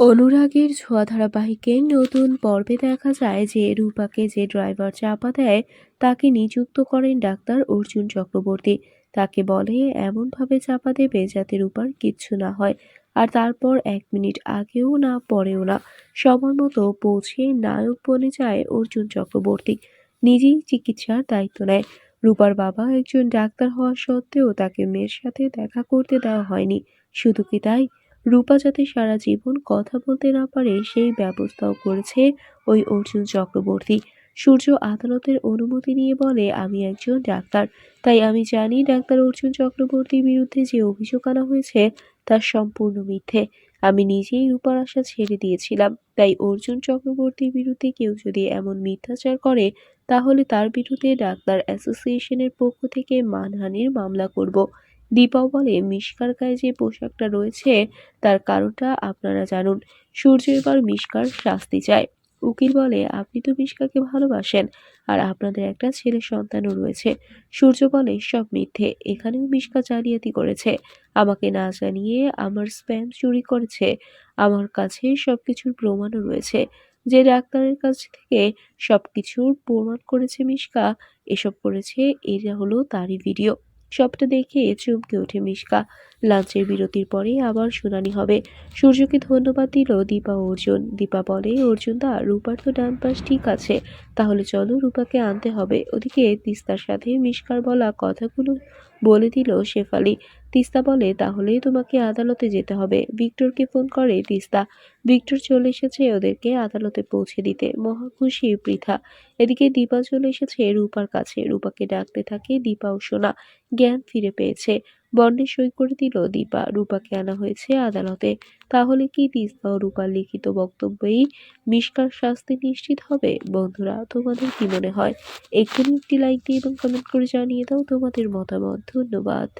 অনুরাগের ছোঁয়া ধারাবাহিকের নতুন পর্বে দেখা যায় যে রূপাকে যে ড্রাইভার চাপা দেয়, তাকে নিযুক্ত করেন ডাক্তার অর্জুন চক্রবর্তী। তাকে বলে, এমনভাবে চাপা দেবে যাতে রূপার কিচ্ছু না হয়, আর তারপর এক মিনিট আগেও না পরেও না। সময় মতো পৌঁছে নায়ক বনে যায় অর্জুন চক্রবর্তী। নিজেই চিকিৎসার দায়িত্ব নেয়। রূপার বাবা একজন ডাক্তার হওয়া সত্ত্বেও তাকে মেয়ের সাথে দেখা করতে দেওয়া হয়নি। শুধু কি তাই? রূপা যাতে সারা জীবন কথা বলতে না পারে, সেই ব্যবস্থাও করেছে ওই অর্জুন চক্রবর্তী। সূর্য আদালতের অনুমতি নিয়ে বলে, আমি একজন ডাক্তার। তাই আমি জানি ডাক্তার অর্জুন চক্রবর্তীর বিরুদ্ধে যে অভিযোগ আনা হয়েছে, তা সম্পূর্ণ মিথ্যে। আমি নিজেই রূপার আশা ছেড়ে দিয়েছিলাম। তাই অর্জুন চক্রবর্তীর বিরুদ্ধে কেউ যদি এমন মিথ্যাচার করে, তাহলে তার বিরুদ্ধে ডাক্তার অ্যাসোসিয়েশনের পক্ষ থেকে মানহানির মামলা করব। দীপাও বলে, মিশকার গায়ে যে পোশাকটা রয়েছে, তার কারণটা আপনারা জানুন। সূর্য এবার মিশকার শাস্তি চায়। উকিল বলে, আপনি তো মিশকাকে ভালোবাসেন, আর আপনাদের একটা ছেলে সন্তানও রয়েছে। সূর্য বলে, সব মিথ্যে, এখানেও মিশকা জালিয়াতি করেছে। আমাকে না জানিয়ে আমার স্প্যাম চুরি করেছে। আমার কাছে সব কিছুর প্রমাণও রয়েছে। যে ডাক্তারের কাছ থেকে সব কিছুর প্রমাণ করেছে মিশকা, এসব করেছে এটা হলো তারই ভিডিও। সবটা দেখে চমকে ওঠে মিশকা। লাঞ্চের বিরতির পরে আবার শুনানি হবে। সূর্যকে ধন্যবাদ দিল দীপা অর্জুন। দীপা বলে, অর্জুন দা, রূপার তো ডান পাশ ঠিক আছে। তাহলে চলো রূপাকে আনতে হবে। ওদিকে তিস্তার সাথে মিশকার বলা কথাগুলো বলে দিল শেফালি। তিস্তা বলে, তাহলেই তোমাকে আদালতে যেতে হবে। ভিক্টরকে ফোন করে তিস্তা। ভিক্টর চলে এসেছে ওদেরকে আদালতে পৌঁছে দিতে। মহা খুশি পৃথা। এদিকে দীপা চলে এসেছে রূপার কাছে। রূপাকে ডাকতে থাকে দীপা ও সোনা। জ্ঞান ফিরে পেয়েছে। বন্ডে সই করে দিল দীপা। রূপাকে আনা হয়েছে আদালতে। তাহলে কি তিস্তা ও রূপার লিখিত বক্তব্যেই মিশকার শাস্তি নিশ্চিত হবে? বন্ধুরা, তোমাদের কি মনে হয়? এক্ষুনি একটি লাইক দিয়ে এবং কমেন্ট করে জানিয়ে দাও তোমাদের মতামত। ধন্যবাদ।